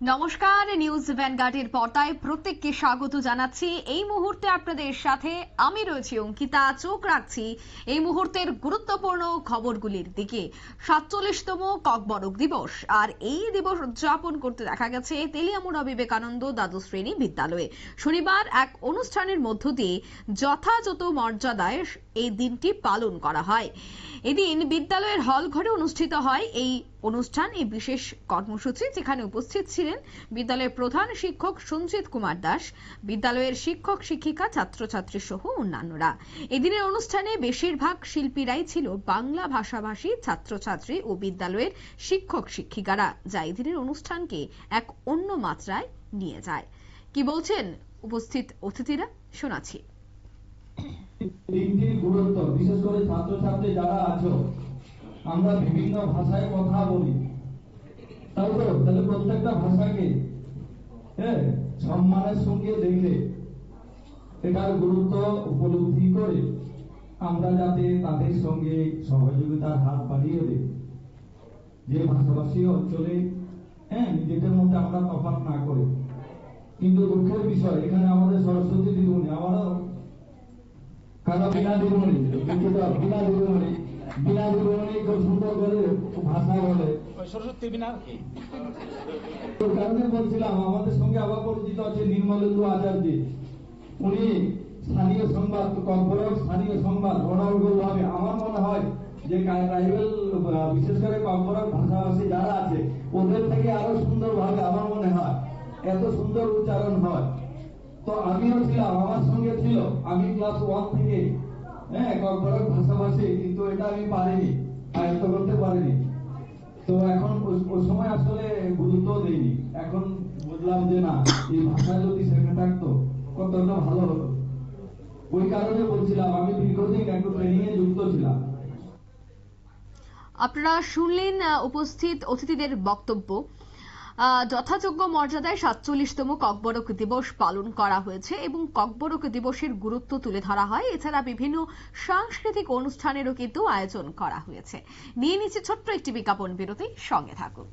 নমস্কার, নিউজ ভ্যানগার্ডের পর্দায় প্রত্যেককে স্বাগত জানাচ্ছি। এই মুহূর্তে আপনাদের সাথে আমি রয়েছি অঙ্কিতা, চোখ রাখছি এই মুহূর্তের গুরুত্বপূর্ণ খবরগুলির দিকে। সাতচল্লিশতম ককবরক দিবস, আর এই দিবস উদযাপন করতে দেখা গেছে তেলিয়ামুড়া বিবেকানন্দ দ্বাদশ শ্রেণি বিদ্যালয়ে। শনিবার এক অনুষ্ঠানের মধ্য দিয়ে যথাযথ মর্যাদায় এই দিনটি পালন করা হয়। এদিন বিদ্যালয়ের হল ঘরে অনুষ্ঠিত হয় এই অনুষ্ঠান, এই বিশেষ কর্মসূচি যেখানে উপস্থিত ছিলেন বিদ্যালয়ের প্রধান শিক্ষক সঞ্জিত কুমার দাস, বিদ্যালয়ের শিক্ষক শিক্ষিকা ছাত্রছাত্রী সহ অন্যান্যরা। এদিনের অনুষ্ঠানে বেশিরভাগ শিল্পীরাই ছিল বাংলা ভাষাভাষী ছাত্রছাত্রী ও বিদ্যালয়ের শিক্ষক শিক্ষিকারা, যা এদিনের অনুষ্ঠানকে এক অন্য মাত্রায় নিয়ে যায়। কি বলছেন উপস্থিত অতিথিরা? শোনাচ্ছি। গুরুত্ব, বিশেষ করে ছাত্রছাত্রী যারা আছো, আমরা বিভিন্ন ভাষায় কথা বলি। তাই তো? তাহলে প্রত্যেকটা ভাষাকে হ্যাঁ সম্মানের সঙ্গে দেখলে এটার গুরুত্ব উপলব্ধি করে আমরা যাতে তাদের সঙ্গে সহযোগিতার হাত বাড়িয়ে দিই। যে ভাষাভাষী অঞ্চলে হ্যাঁ নিজেদের মধ্যে আমরা তফাৎ না করি। কিন্তু দুঃখের বিষয়, এখানে আমাদের সরস্বতী কারণ বিনা দিদিমণি বিনা দিদিমণি বিনা দিদিমণি খুব সুন্দর করে ভাষা বলে। সরস্বতী বিনার কি? কারণে বলছিলাম আমাদের সঙ্গে আবার পরিচিত আছে নির্মলেন্দু আচার্য। উনি স্থানীয় সংবাদ কর্পোরেট স্থানীয় সংবাদ ভাবে। আমার মনে হয় যে ট্রাইবেল বিশেষ করে ভাষাভাষী যারা আছে ওদের থেকে আরও সুন্দর ভাবে আমার মনে হয় এত সুন্দর উচ্চারণ হয়। তো আমিও ছিলাম আমার সঙ্গে ছিল। আমি ক্লাস ওয়ান থেকে হ্যাঁ কিন্তু এটা আমি পারিনি আয়ত্ত করতে পারিনি। তো এখন ওই- সময় আসলে গুরুত্ব দেইনি। এখন বুঝলাম যে না, এই ভাষা যদি থাকতো, কতটা ভালো হতো। ওই কারণে বলছিলাম, আমি দীর্ঘদিন একটু ট্রেনিং এ যুক্ত ছিলাম। আপনারা শুনলেন উপস্থিত অতিথিদের বক্তব্য। যথাযোগ্য মর্যাদায় সাতচল্লিশতম ককবরক দিবস পালন করা হয়েছে এবং ককবরক দিবসের গুরুত্ব তুলে ধরা হয়। এছাড়া বিভিন্ন সাংস্কৃতিক অনুষ্ঠানেরও কিন্তু আয়োজন করা হয়েছে। নিয়ে নিচ্ছে ছোট্ট একটি বিজ্ঞাপন, বিরতি, সঙ্গে থাকুন।